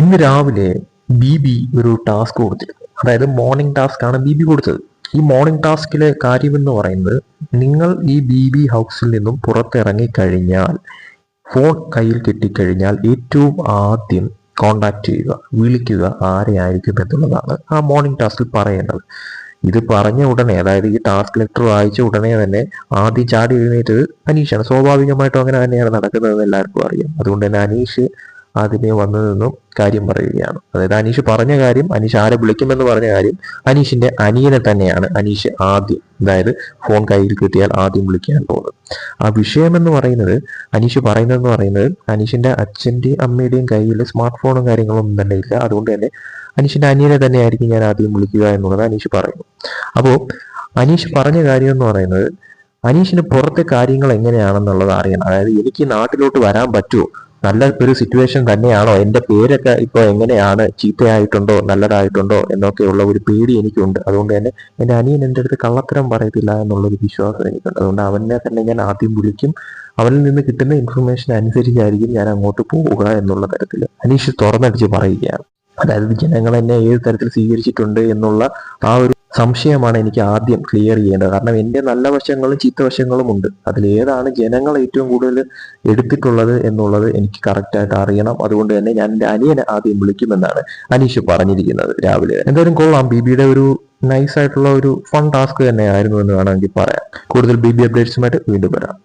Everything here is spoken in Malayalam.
ഇന്ന് രാവിലെ ബി ബി ഒരു ടാസ്ക് കൊടുത്തിരുന്നു അതായത് മോർണിംഗ് ടാസ്ക് ആണ് ബി ബി കൊടുത്തത്. ഈ മോർണിംഗ് ടാസ്കിലെ കാര്യമെന്ന് പറയുന്നത് നിങ്ങൾ ഈ ബി ബി ഹൗസിൽ നിന്നും പുറത്തിറങ്ങി കഴിഞ്ഞാൽ ഫോൺ കയ്യിൽ കിട്ടിക്കഴിഞ്ഞാൽ ഏറ്റവും ആദ്യം കോണ്ടാക്ട് ചെയ്യുക വിളിക്കുക ആരെയായിരിക്കും എന്നുള്ളതാണ് ആ മോർണിംഗ് ടാസ്കിൽ പറയേണ്ടത്. ഇത് പറഞ്ഞ ഉടനെ അതായത് ഈ ടാസ്ക് ലെറ്റർ വായിച്ച ഉടനെ തന്നെ ആദ്യം ചാടി എഴുന്നേറ്റത് അനീഷാണ്. സ്വാഭാവികമായിട്ടും അങ്ങനെ തന്നെയാണ് നടക്കുന്നതെന്ന് എല്ലാവർക്കും അറിയാം. അതുകൊണ്ട് തന്നെ അനീഷ് ആദ്യമേ വന്നു നിന്നും കാര്യം പറയുകയാണ്. അതായത് അനീഷ് പറഞ്ഞ കാര്യം അനീഷ് ആരെ വിളിക്കുമെന്ന് പറഞ്ഞ കാര്യം അനീഷിന്റെ അനിയനെ തന്നെയാണ് അനീഷ് ആദ്യം അതായത് ഫോൺ കയ്യിൽ കിട്ടിയാൽ ആദ്യം വിളിക്കാൻ പോകുന്നത്. ആ വിഷയം എന്ന് പറയുന്നത് അനീഷ് പറയുന്നതെന്ന് പറയുന്നത് അനീഷിന്റെ അച്ഛന്റെയും അമ്മയുടെയും കയ്യിൽ സ്മാർട്ട് ഫോണും കാര്യങ്ങളൊന്നും തന്നെ ഇല്ല. അതുകൊണ്ട് തന്നെ അനീഷിന്റെ അനിയനെ തന്നെയായിരിക്കും ഞാൻ ആദ്യം വിളിക്കുക എന്നുള്ളത് അനീഷ് പറയുന്നു. അപ്പോൾ അനീഷ് പറഞ്ഞ കാര്യം എന്ന് പറയുന്നത് അനീഷിന് പുറത്തെ കാര്യങ്ങൾ എങ്ങനെയാണെന്നുള്ളത് അറിയണം. അതായത് എനിക്ക് നാട്ടിലോട്ട് വരാൻ പറ്റുമോ? നല്ല ഒരു സിറ്റുവേഷൻ തന്നെയാണോ? എന്റെ പേരൊക്കെ ഇപ്പോൾ എങ്ങനെയാണ്? ചീത്തയായിട്ടുണ്ടോ? നല്ലതായിട്ടുണ്ടോ? എന്നൊക്കെയുള്ള ഒരു പേടി എനിക്കുണ്ട്. അതുകൊണ്ട് തന്നെ എന്റെ അനിയൻ എന്റെ അടുത്ത് കള്ളത്തരം പറയത്തില്ല എന്നുള്ളൊരു വിശ്വാസം എനിക്കുണ്ട്. അതുകൊണ്ട് അവനെ തന്നെ ഞാൻ ആദ്യം വിളിക്കും. അവനിൽ നിന്ന് കിട്ടുന്ന ഇൻഫർമേഷൻ അനുസരിച്ചായിരിക്കും ഞാൻ അങ്ങോട്ട് പോവുക എന്നുള്ള തരത്തിൽ അനീഷ് തുറന്നടിച്ച് പറയുകയാണ്. അതായത് ജനങ്ങൾ എന്നെ ഏത് തരത്തിൽ സ്വീകരിച്ചിട്ടുണ്ട് എന്നുള്ള ആ ഒരു സംശയമാണ് എനിക്ക് ആദ്യം ക്ലിയർ ചെയ്യേണ്ടത്. കാരണം എന്റെ നല്ല വശങ്ങളും ചീത്ത വശങ്ങളും ഉണ്ട്. അതിൽ ഏതാണ് ജനങ്ങൾ ഏറ്റവും കൂടുതൽ എടുത്തിട്ടുള്ളത് എന്നുള്ളത് എനിക്ക് കറക്റ്റായിട്ട് അറിയണം. അതുകൊണ്ട് തന്നെ ഞാൻ എന്റെ അനിയനെ ആദ്യം വിളിക്കുമെന്നാണ് അനീഷ് പറഞ്ഞിരിക്കുന്നത് രാവിലെ എന്തായാലും കൊള്ളാം. ബിബിയുടെ ഒരു നൈസ് ആയിട്ടുള്ള ഒരു ഫൺ ടാസ്ക് തന്നെയായിരുന്നു എന്ന് വേണമെങ്കിൽ പറയാം. കൂടുതൽ ബി ബി അപ്ഡേറ്റ്സുമായിട്ട് വീണ്ടും വരാം.